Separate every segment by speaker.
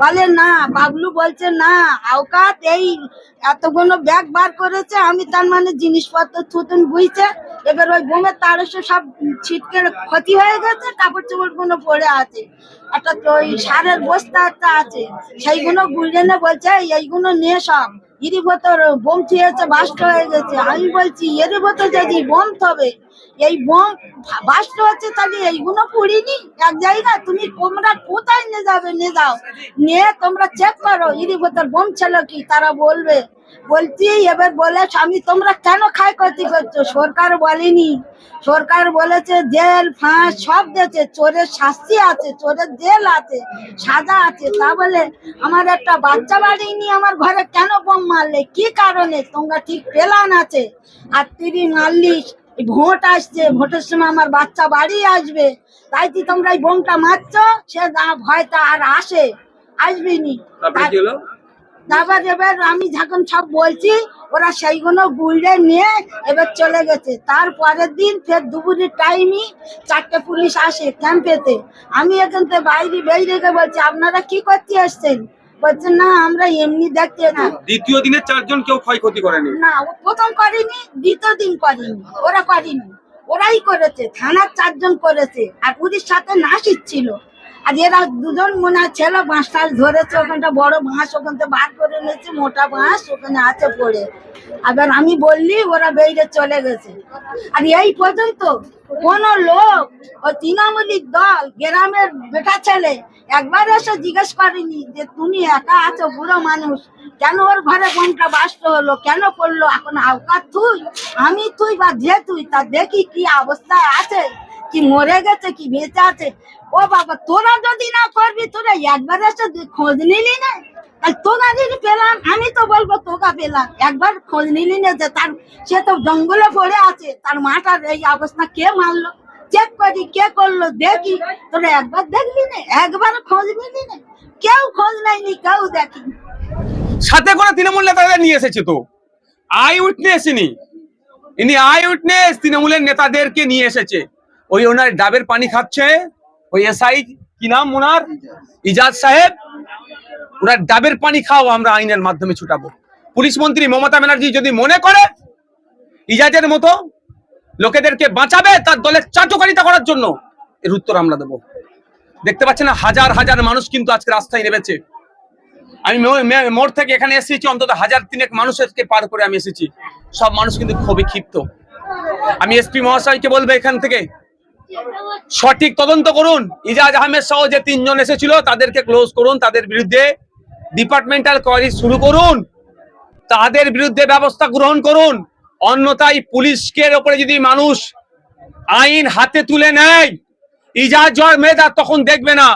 Speaker 1: বলে, না, বাবলু বলছে, না, আওকাত, এই এতগুলো ব্যাগ বার করেছে, আমি তার মানে জিনিসপত্র থুতুন বুঝছে, এবার ওই বোমের তারসে সব ছিটকে ক্ষতি হয়ে গেছে কাপড় চোপড়গুলো পড়ে আছে, একটা ওই সারের বস্তা একটা আছে, সেইগুলো গুলিয়ে নে বলছে এইগুলো নিয়ে সব। ইরি ভেতর বোম থিয়েছে বাস্ট হয়ে গেছে। আমি বলছি এর ভেতর যদি বোম তবে, এই বোম বাস্ট হচ্ছে তাহলে এইগুলো পুড়িনি? এক জায়গায় তুমি তোমরা কোথায় নিয়ে যাবে? নিয়ে যাও। নিয়ে তোমরা চেক করো ইরি ভেতর বোম ছিল কি? তারা বলবে বলছি এবার বলে স্বামী তোমরা কেন খাই ক্ষতি করছ? সরকার বলেনি। সরকার বলেছে জেল ফাঁস সব দিয়েছে। চোরের শাস্তি আছে চোরের জেল আছে সাজা আছে। তা বলে আমার একটা বাচ্চা বাড়ি নিয়ে আমার ঘরে কেন বোম মারলে? কি কারণে? তোমরা ঠিক পেলান আছে। আর তিরি মারলিস এই ভোট আসছে ভোটের সময় আমার বাচ্চা বাড়ি আসবে। তাই কি তোমরা এই বোমটা মারছো? সে না ভয়টা আর আসে আসবেনি
Speaker 2: তারপরে
Speaker 1: এবার আমি যখন সব বলছি ওরা সেইগুলো গুলড়ে নিয়ে এবার চলে গেছে। তারপরের দিন ফের দুপুরের টাইমই চারটে পুলিশ আসে ক্যাম্পেতে আমি এখান থেকে বাইরে বেরিয়ে রেখে বলছি আপনারা কি করতে আসছেন? বলছে না আমরা এমনি দেখতে না।
Speaker 2: দ্বিতীয় দিনে চারজন কেউ ক্ষয়ক্ষতি করেনি?
Speaker 1: না ও প্রথম করেনি দ্বিতীয় দিন করেনি ওরা করেনি। ওরাই করেছে থানার চারজন করেছে আর ওদের সাথে নাসির ছিল। আর এরা দুজন মনে হয় ছেলে, বাঁশ টাস ধরেছে, ওখানটা বড় বাঁশ ওখান থেকে বার করে নিয়েছে মোটা বাঁশ, ওখানে আছে পড়ে। আবার আমি বললি, ওরা বেরিয়ে চলে গেছে। আর এই পর্যন্ত কোন লোক ও তৃণমূলীর দল, গ্রামের বেটা ছেলে, একবার এসে জিজ্ঞেস করেনি যে, তুমি একা আছো, বুড়ো মানুষ? কেন ওর ঘরে বোনটা বাস্ত হলো? কেন করল এখন আওকাত তুই আমি তুই বা যে তুই তা দেখি কি অবস্থায় আছে? কি মরে গেছে, কি বেঁচে আছে? ও বাবা, তোরা যদি না করবি, তোরা একবার এসে খোঁজ নিলি না? আর তোরা যদি পেলাম, আমি তো বলব তোকা পেলাম। একবার খোঁজ নিলি না যে তার সে তো জঙ্গলে পড়ে আছে, তার মাটার এই অবস্থা কে মারলো চেক করি, কে করল? দেখি। তোরা একবার দেখলি না? একবার খোঁজ নিলি না? কেউ খোঁজ নেয়নি, কেউ দেখিনি।
Speaker 2: সাথে করে তৃণমূল নেতাদের নিয়ে এসেছে তো। আই উইটনেস ইনি। ইনি আই উইটনেস, তৃণমূলের নেতাদেরকে নিয়ে এসেছে। ওই ওনার ডাবের পানি খাচ্ছে। ওই এসআই, কি নাম ওনার? ইজাজ সাহেব। ওনার ডাবের পানি খাও, আমরা আইনের মাধ্যমে ছুটাবো। পুলিশ মন্ত্রী মমতা ব্যানার্জি যদি মনে করে, ইজাজের মতো লোকেদেরকে বাঁচাবে, তার দলের চাটুকারিতা করার জন্য এর উত্তর আমরা দেবো। দেখতে পাচ্ছেন হাজার হাজার মানুষ কিন্তু আজকে রাস্তায় নেমেছে। আমি মোড় থেকে এখানে এসেছি, অন্তত হাজার তিনেক মানুষকে পার করে আমি এসেছি। সব মানুষ কিন্তু খুবই ক্ষিপ্ত। আমি এসপি মহাশয়কে বলব এখান থেকে সঠিক তদন্ত করুন। ইজাজ আহমেদ সহ যে তিনজন এসেছিল, তাদেরকে ক্লোজ করুন, তাদের বিরুদ্ধে ডিপার্টমেন্টাল কোয়ারি শুরু করুন। তাদের বিরুদ্ধে ব্যবস্থা গ্রহণ করুন। অন্যথায় পুলিশকে ওপরে যদি মানুষ আইন হাতে তুলে নেয়, ইজাজ মেধা তখন দেখবে না।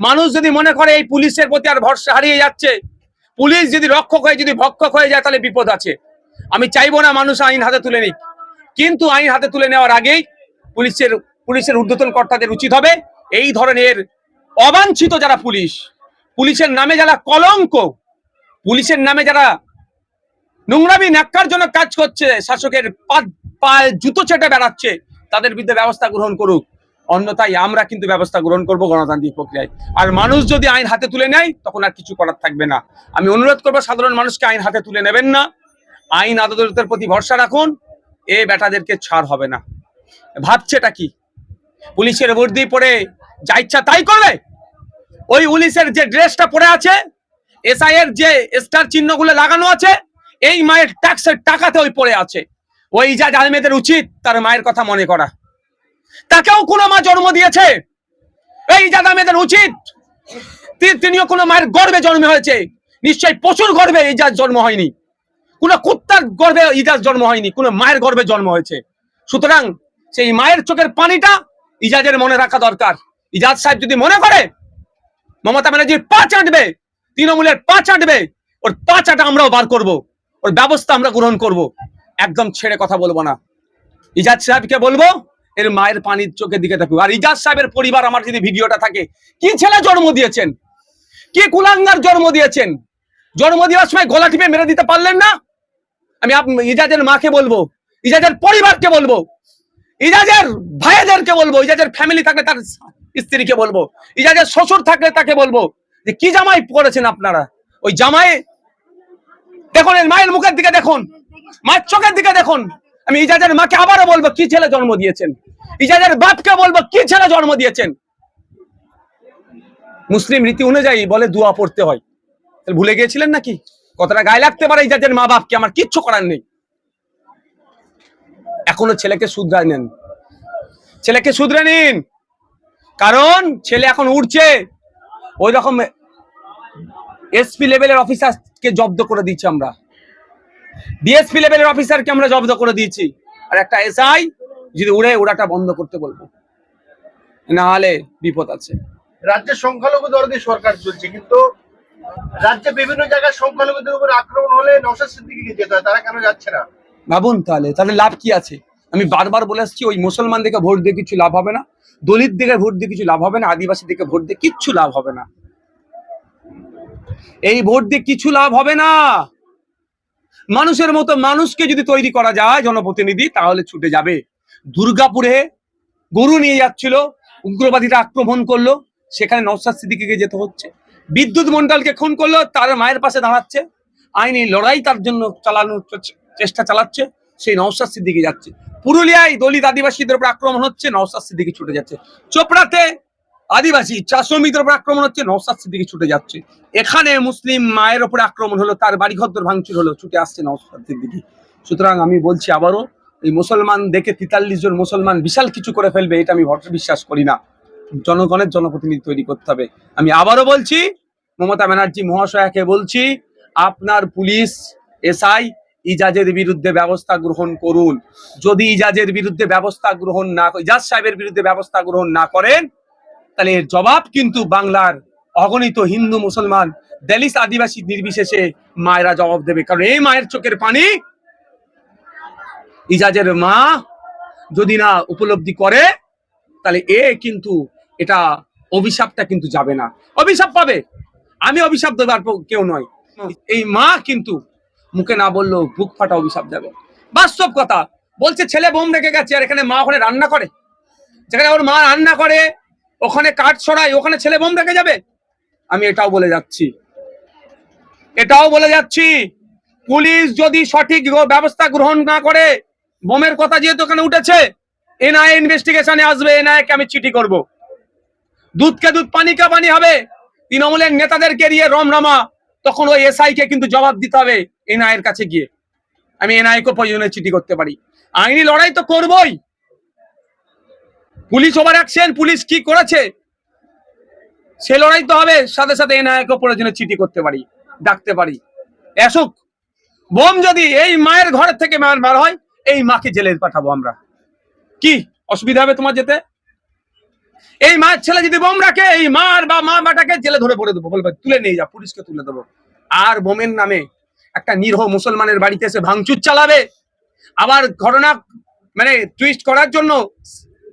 Speaker 2: মানুষ যদি মনে করে এই পুলিশের প্রতি আর ভরসা হারিয়ে যাচ্ছে, পুলিশ যদি রক্ষক হয়ে, যদি ভক্ষক হয়ে যায়, তাহলে বিপদ আছে। আমি চাইব না মানুষ আইন হাতে তুলে নিক। কিন্তু আইন হাতে তুলে নেওয়ার আগেই পুলিশের পুলিশের ঊর্ধ্বতন কর্তাদের উচিত হবে। এই ধরনের অবাঞ্ছিত যারা পুলিশ, পুলিশের নামে যারা কলঙ্ক, পুলিশের নামে যারা নোংরামি ন্যাক্কার জন্য কাজ করছে, শাসকের জুতো চেটে বেড়াচ্ছে, তাদের বিরুদ্ধে ব্যবস্থা গ্রহণ করুক। অন্যথায় আমরা কিন্তু ব্যবস্থা গ্রহণ করব গণতান্ত্রিক প্রক্রিয়ায়। আর মানুষ যদি আইন হাতে তুলে নেয়, তখন আর কিছু করার থাকবে না। আমি অনুরোধ করব, সাধারণ মানুষকে আইন হাতে তুলে নেবেন না। আইন আদালতের প্রতি ভরসা রাখুন। এ বেটাদেরকে ছাড় হবে না। ভাবছে এটা কি? পুলিশের বর্দি পরে যা ইচ্ছা তাই করবে। ওই পুলিশের যে ড্রেসটা পরে আছে, এসআই এর যে স্টার চিহ্নগুলো লাগানো আছে, এই মায়ের ট্যাক্সের টাকাতে ওই পড়ে আছে। ওই ইজাজ আহমেদের উচিত তার মায়ের কথা মনে করা। তাকেও কোনো মা জন্ম দিয়েছে। এই আহমেদের উচিত। তিনিও কোনো মায়ের গর্বে জন্ম হয়েছে। নিশ্চয়ই প্রচুর গর্বে ইজাজ জন্ম হয়নি। কোনো কুত্তার গর্বে ইজাজ জন্ম হয়নি, কোনো মায়ের গর্বে জন্ম হয়েছে। সুতরাং সেই মায়ের চোখের পানিটা ইজাজের মনে রাখা দরকার। ইজাজ সাহেব যদি মনে করে, মমতা ব্যানার্জির পা চাটবে, তৃণমূলের পা চাটবে, ওর পা চাটা আমরাও বার করব, ওর ব্যবস্থা আমরা গ্রহণ করব। একদম ছেড়ে কথা বলব না। ইজাজ সাহেবকে বলব, এর মায়ের পানির চোখের দিকে থাকবে আর ইজাজ সাহেবের পরিবার আমার যদি ভিডিওটা থাকে, কি ছেলে জন্ম দিয়েছেন? কি কুলাঙ্গার জন্ম দিয়েছেন? জন্ম দেওয়ার সময় গলা টিপে মেরে দিতে পারলেন না? আমি ইজাজের মাকে বলব, ইজাজের পরিবারকে বলব ইজাজের ভাইদেরকে বলব, ইজাজের ফ্যামিলি থাকলে তার স্ত্রীকে বলব, ইজাজের শ্বশুর থাকলে তাকে বলব যে, কি জামাই করেছেন আপনারা? ওই জামাই, দেখুন মায়ের মুখের দিকে দেখুন, মায়ের চোখের দিকে দেখুন। আমি ইজাজের মাকে আবারও বলব, কি ছেলে জন্ম দিয়েছেন? ইজাজের বাপকে বলব, কি ছেলে জন্ম দিয়েছেন? মুসলিম রীতি অনুযায়ী বলে দোয়া পড়তে হয়। ভুলে গিয়েছিলেন নাকি? কতটা গায়ে লাগতে পারে ইজাজের মা বাপকে আমার কিচ্ছু করার নেই। এখনও ছেলেকে শুধরায় নেন। ছেলেকে শুধরে নিন। কারণ ছেলে এখন উঠছে ওই রকম এসপি লেভেলের অফিসারকে জব্দ করে দিচ্ছি আমরা। ডিএসপি লেভেলের অফিসারকে আমরা জব্দ করে দিয়েছি। আর একটা এসআই যদি উড়ে, উড়াটা বন্ধ করতে বলব। না হলে বিপদ আছে।
Speaker 3: রাজ্যের সংখ্যালঘু দরদি সরকার চলছে, কিন্তু রাজ্যে বিভিন্ন জায়গায় সংখ্যালঘুদের উপর আক্রমণ হলে নশা সিদ্দিকিকে যেতে হয়, তারা কেন যাচ্ছে না?
Speaker 2: ভাবুন তাহলে তাহলে লাভ কি আছে? আমি বারবার বলে আসছি, ওই মুসলমান দিকে ভোট দিয়ে কিছু লাভ হবে না, দলিত দিকে ভোট দিয়ে কিছু লাভ হবে না, আদিবাসী দিকে ভোট দিয়ে কিচ্ছু লাভ হবে না। এই ভোট দিয়ে কিছু লাভ হবে না। মানুষের মতো মানুষকে যদি তৈরি করা যায় জনপ্রতিনিধি, তাহলে ছুটে যাবে। দুর্গাপুরে গরু নিয়ে যাচ্ছিল, উগ্রবাদীরা আক্রমণ করল, সেখানে নওশাদ সিদ্দিকিকে যেতে হচ্ছে। বিদ্যুৎ মন্ডলকে খুন করল, তার মায়ের পাশে দাঁড়াচ্ছে। আইনি লড়াই তার জন্য চালানো চে- চেষ্টা চালাচ্ছে, সেই নওশাদ সিদ্দিকি যাচ্ছে। পুরুলিয়ায় দলিত আদিবাসীদের উপর আক্রমণ হচ্ছে, নওশাদ সিদ্দিকি ছুটে যাচ্ছে। চোপড়াতে আদিবাসী চা শ্রমিকদের উপর আক্রমণ হচ্ছে, নওশাদ সিদ্দিকি ছুটে যাচ্ছে। এখানে মুসলিম মায়ের উপর আক্রমণ হলো, তার বাড়ি ঘর ভাঙচুর হলো, ছুটে আসছে নওশাদ সিদ্দিকি। সুতরাং আমি বলছি আবারও, এই মুসলমান দেখে তেতাল্লিশ জন মুসলমান বিশাল কিছু করে ফেলবে, এটা আমি ভরসা বিশ্বাস করি না। জনগণের জনপ্রতিনিধি তৈরি করতে হবে। আমি আবারও বলছি, মমতা ব্যানার্জি মহাশয়াকে বলছি, আপনার পুলিশ, এসআই ইজাজের বিরুদ্ধে ব্যবস্থা গ্রহণ করুন। যদি ইজাজের বিরুদ্ধে ব্যবস্থা গ্রহণ না ইজাজ সাহেবের বিরুদ্ধে ব্যবস্থা গ্রহণ না করেন তাহলে এর জবাব কিন্তু বাংলার অগণিত হিন্দু মুসলমান দেলিস আদিবাসী নির্বিশেষে মায়েরা জবাব দেবে। কারণ এই মায়ের চোখের পানি ইজাজের মা যদি না উপলব্ধি করে তাহলে এ কিন্তু এটা অভিশাপটা কিন্তু যাবে না। অভিশাপ পাবে। আমি অভিশাপ দেবার কেউ নয়। এই মা কিন্তু মুখে না বললেও বুক ফাটা অভিশাপ যাবে বাস্তব কথা। বলছে, ছেলে বোম রেখে গেছে আর এখানে মা ওখানে রান্না করে। যেখানে ওর মা রান্না করে, ওখানে কাঠ ছড়ায়, ওখানে ছেলে বোম রেখে যাবে? আমি এটাও বলে যাচ্ছি। এটাও বলে যাচ্ছি, পুলিশ যদি সঠিক ব্যবস্থা গ্রহণ না করে, বোমের কথা যেহেতু ওখানে উঠেছে এনআইএ ইনভেস্টিগেশনে আসবে এনআইএ কে আমি চিঠি করব। দুধকে দুধ পানি কে পানি হবে, তৃণমূলের নেতাদেরকে নিয়ে রমরমা তখন ওই এসআই কে কিন্তু জবাব দিতে হবে এনআই এর কাছে গিয়ে। আমি এনআই কে প্রয়োজনে চিঠি করতে পারি। আইনি লড়াই তো করবই। পুলিশ ওভার অ্যাকশন পুলিশ কি করেছে? সে লড়াই তো হবে, সাথে সাথে এনআই কে প্রয়োজনে চিঠি করতে পারি, ডাকতে পারি। এসুক, বোম যদি এই মায়ের ঘর থেকে মায়ের বার হয়, এই মাকে জেলে পাঠাবো আমরা। কি, অসুবিধা হবে তোমার যেতে? এই মায়ের ছেলে যদি বোম রাখে, এই মার বা মা বাটাকে জেলে ধরে পড়ে দেবো। বলবে, তুলে নিয়ে যা, পুলিশকে তুলে দেবো। আর বোমের নামে একটা নিরহ মুসলমানের বাড়িতে এসে ভাঙচুর চালাবে। আবার ঘটনা মানে টুইস্ট করার জন্য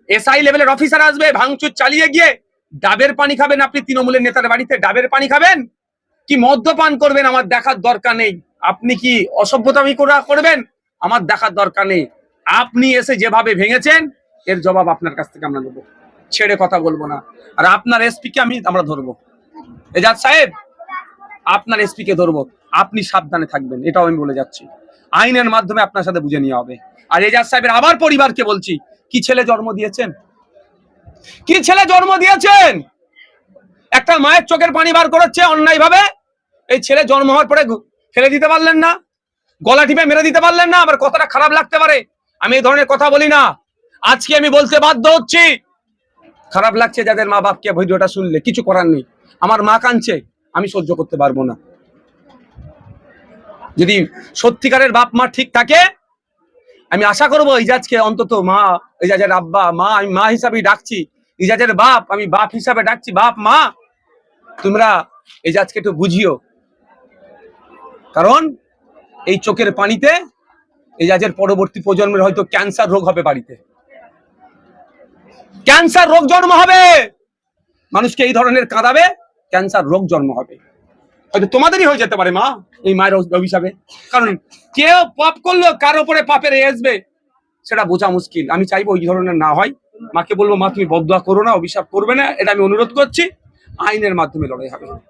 Speaker 2: এসআই লেভেলের অফিসার আসবে, ভাঙচুর চালিয়ে গিয়ে ডাবের পানি খাবেন আপনি, তৃণমূলের নেতার বাড়িতে ডাবের পানি খাবেন? কি মদ্যপান করবেন? আমার দেখার দরকার নেই। আপনি কি অসভ্যতামি করা করবেন? আমার দেখার দরকার নেই। আপনি এসে যেভাবে ভেঙেছেন, এর জবাব আপনার কাছ থেকে আমরা নেব। ছেড়ে কথা বলব না। আর আপনার এসপি কে আমি আমরা ধরবো। এজাজ সাহেব, আপনার এসপি কে ধরবো। আপনি সাবধানে থাকবেন, এটাও আমি বলে যাচ্ছি। আইনের মাধ্যমে আপনার সাথে বুঝে নেওয়া হবে। আর এজাজ সাহেবের আবার পরিবারকে বলছি, কি ছেলে জন্ম দিয়েছেন? কি ছেলে জন্ম দিয়েছেন? একটা মায়ের চোখের পানি বার করেছে অন্যায় ভাবে এই ছেলে জন্ম হওয়ার পরে ফেলে দিতে পারলেন না। গলা টিপে মেরে দিতে পারলেন না। আবার কথাটা খারাপ লাগতে পারে? আমি এই ধরনের কথা বলি না। আজকে আমি বলতে বাধ্য হচ্ছি খারাপ লাগছে যাদের মা বাপকে ভিডিওটা শুনলে, কিছু করার নেই। আমার মা কাঁদছে, আমি সহ্য করতে পারব না। যদি সত্যিকারের বাপ মা ঠিক থাকে, আমি আশা করব ইজাজকে অন্তত মা, ইজাজের আব্বা, মা, আমি মা হিসাবেই ডাকছি। ইজাজের বাপ, আমি বাপ হিসাবে ডাকছি, বাপ, মা, তোমরা এজাজকে একটু বুঝিও। কারণ, এই চোখের পানিতে এজাজের পরবর্তী প্রজন্মের হয়তো ক্যান্সার রোগ হবে বাড়িতে। ক্যান্সার রোগ জন্ম হবে। মানুষকে এই ধরনের কাঁদাবে, ক্যান্সার রোগ জন্ম হবে। হয়তো তোমাদেরই হয়ে যেতে পারে মা, এই মায়ের অভিশাপে। কারণ কেউ পাপ করল, কার ওপরে পাপের আসবে? সেটা বোঝা মুশকিল। আমি চাইব ওই ধরনের না হয়। মাকে বলব, মা, তুমি বদয়া করো না, অভিশাপ করবে না। এটা আমি অনুরোধ করছি। আইনের মাধ্যমে লড়াই হবে।